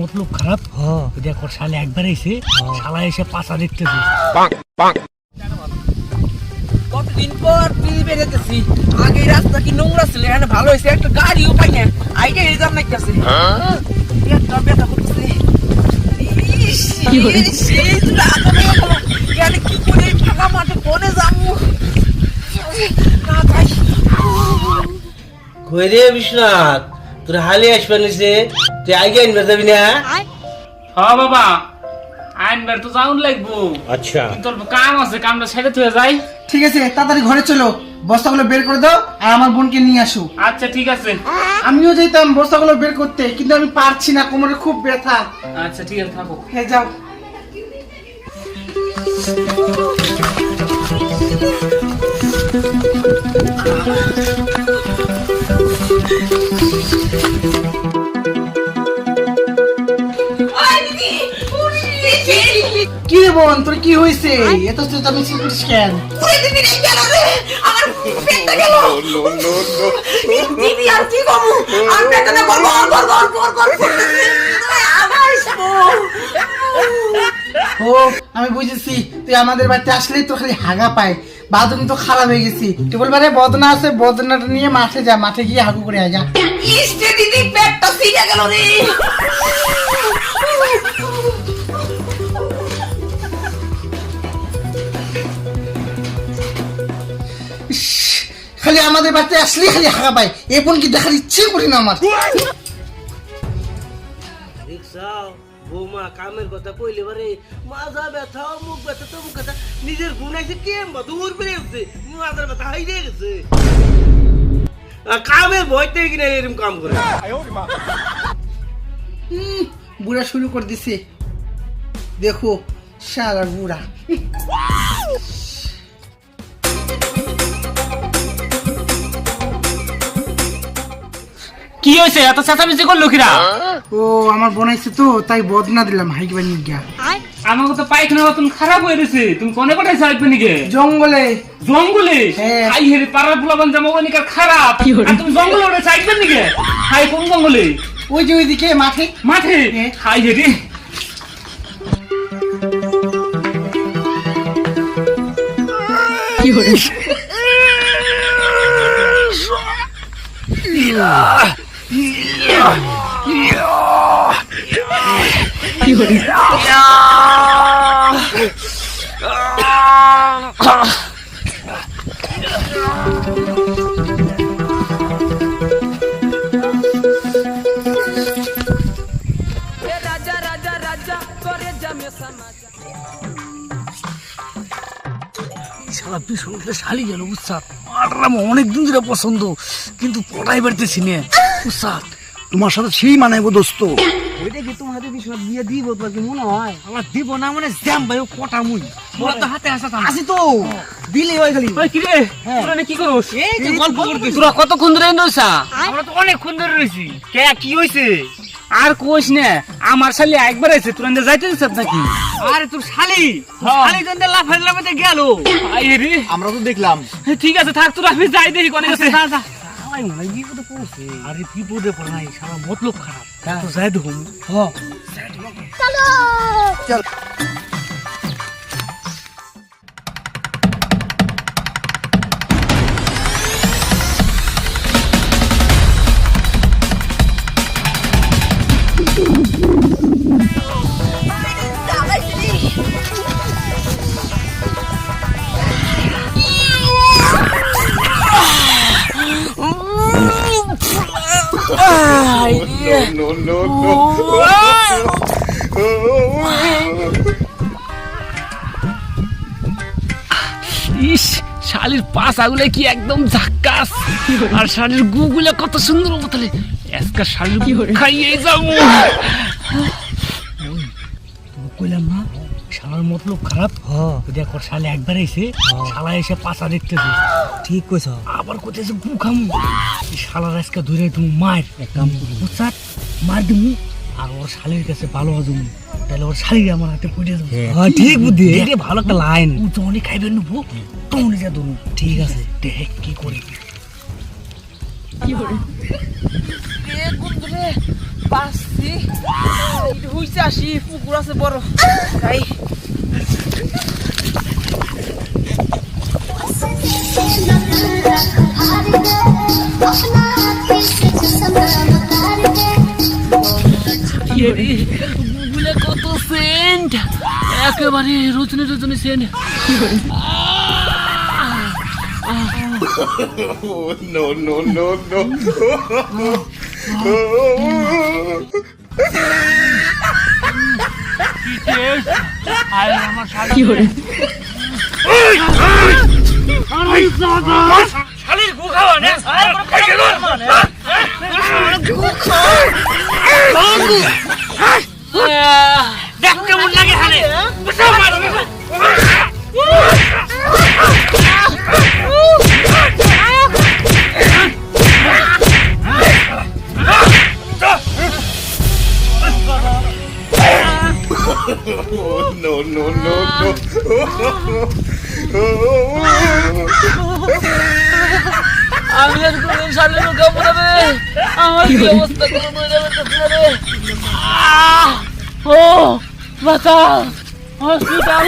মতলব খারাপ। হ্যাঁ। দেখ শালে একবার এসে শালা এসে পাশা দেখতেছে। কতদিন পর বিল বেড়েতেছি? আগে রাস্তা কি নোংরা ছিল এখানে ভালো হয়েছে একটা গাড়িও পাই না আইটা এক্সাম নাইতেছে পেটটা ব্যথা করতেছে। ইস, ইস, ইস, রাত হয়ে গেল। এখানে কি করে এই ফাঁকা মাঠে কোনে যাব? না যাই কই রে বিশ্বনাথ? তোর হালি আসবে নিছে তুই আগে আনবে যাবি না? হ্যাঁ বাবা আইনবার তো যাউন লাগবো। আচ্ছা। তোর কাম আছে কামটা ছেড়ে তুই যাই। ঠিক আছে তাড়াতাড়ি ঘরে চলো। বস্তাগুলো বের করে দাও আর আমার বোনকে নিয়ে আসো। আচ্ছা ঠিক আছে। আমিও যেতাম বস্তাগুলো বের করতে কিন্তু আমি পারছি না কোমরে খুব ব্যথা। আচ্ছা ঠিক আছে থাকো। হ্যাঁ যাও। কি রে বোন তোর কি হয়েছে? এত তো আমি সিকিউরিটি স্ক্যান আমার পেটটা গেল। দিদি আর কি করব? আর পেটটা না গড় গড় গড় গড় গড় গড় করতেছে। ও আমি বুঝেছি। তুই আমাদের বাড়িতে আসলেই তো খালি হাগা পায়। বাথরুম তো খারাপ হয়ে গেছি। তুই বলবা রে বদনা আছে বদনাটা নিয়ে মাঠে যা মাঠে গিয়ে হাগু করে আয় যা। ইস রে দিদি পেটটা ছিঁড়ে গেল রে। খালি আমাদের বাড়িতে আসলেই খালি হাগা পায়। এ বোন কি দেখার ইচ্ছে করি না আমার। বৌমা, কামের কথা কইলে বারে মাজা ব্যথা মুখ ব্যথা তো মুখ ব্যথা, নিজের গুণ আছে বা দূর বেড়েছে মাথার ব্যথা হাইরে গেছে। কামের ভয়তে কিনা এরকম কাম করে? বুড়া শুরু করে দিছে। দেখো সারা বুড়া। কি হয়েছে? এত চেঁচামেচি করল কিরা? ও আমার বোনাইছে তো তাই বদনা দিলাম হাইক বানিয়ে গিয়া। আমাকে তো পায়খানা মতন খারাপ হয়ে গেছে। তুমি কোনে কোথায় চাইবে নাকি জঙ্গলে। জঙ্গলে? হ্যাঁ। হাই হেরি পাড়ার পোলাবান জামা ওনিকার খারাপ। আর তুমি জঙ্গলে ওটা চাইবে নাকি হাই কোন জঙ্গলে? ওই যে ওইদিকে মাঠে। মাঠে? হ্যাঁ। হাই হেরি। শালা বিষ্ণুকে শালি গেল মারলাম অনেক দিন ধরে পছন্দ কিন্তু পড়াই বাড়তেছি নে উৎসাহ তোমার সাথে সেই মানাইবো দোস্ত। ওইটা কি তোমার হাতে দিয়ে দিব তোমার কি মনে হয়? আমার দিব না মানে জ্যাম ভাই ও কটা মুই। তোরা তো হাতে আসা আসি তো দিলে ওই খালি। ওই কি রে তোরা নে কি করছ এই যে গল্প তোরা কতক্ষণ ধরে রইছা? আমরা তো অনেকক্ষণ ধরে রয়েছি কে কি হয়েছে আর কোষ না আমার শালি একবার আছে তোরা যাইতে দিছ নাকি? আরে তোর শালি? হ্যাঁ। শালি তো লাফাই লাফাইতে গেল। আই রে আমরা তো দেখলাম। ঠিক আছে থাক তোরা আমি যাই দেখি কোনে গেছে সবাই মনে হয় বিপদে পড়ছে। আরে বিপদে পড়ে নাই সারা মতলব খারাপ। তো যাই দেখুন। ইস শালির পাশাগুলো কি একদম ঝাক্কাস? আর শালির গুগুলো কত সুন্দর বতলে আজকে শালির কি খাইয়ে যাব। কইলাম না? শালার মতলব খারাপ। দেখ ওর শালে একবার এসে শালা এসে পাশা দেখতেছে ঠিক কইছ। আবার কোথায় গু খামু। শালার আজকে ধরে তুমি মার। এক কাম বুঝছার মার দিমু। আর ওর শালের কাছে ভালো হজম। তাহলে ওর শালির আমার হাতে পড়ে যাবে। হ্যাঁ। ঠিক বুদ্ধি। এটা ভালো একটা লাইন ও তো অনেক খাইবে নেব তো উনি যা ধরুন ঠিক আছে। দেখ কি করি। পাচ্ছি হইছে আসি পুকুর আছে বড়। তাই গুগলে কত সেন্ট? একেবারে রচনে রচনে সেন্ট। শালির গু খাওয়া না দেখ আমি আর কোনো সামনে খাব না রে আমার কি অবস্থা কোনো মহিলা যাবে রে ও বাঁচা হসপিটাল।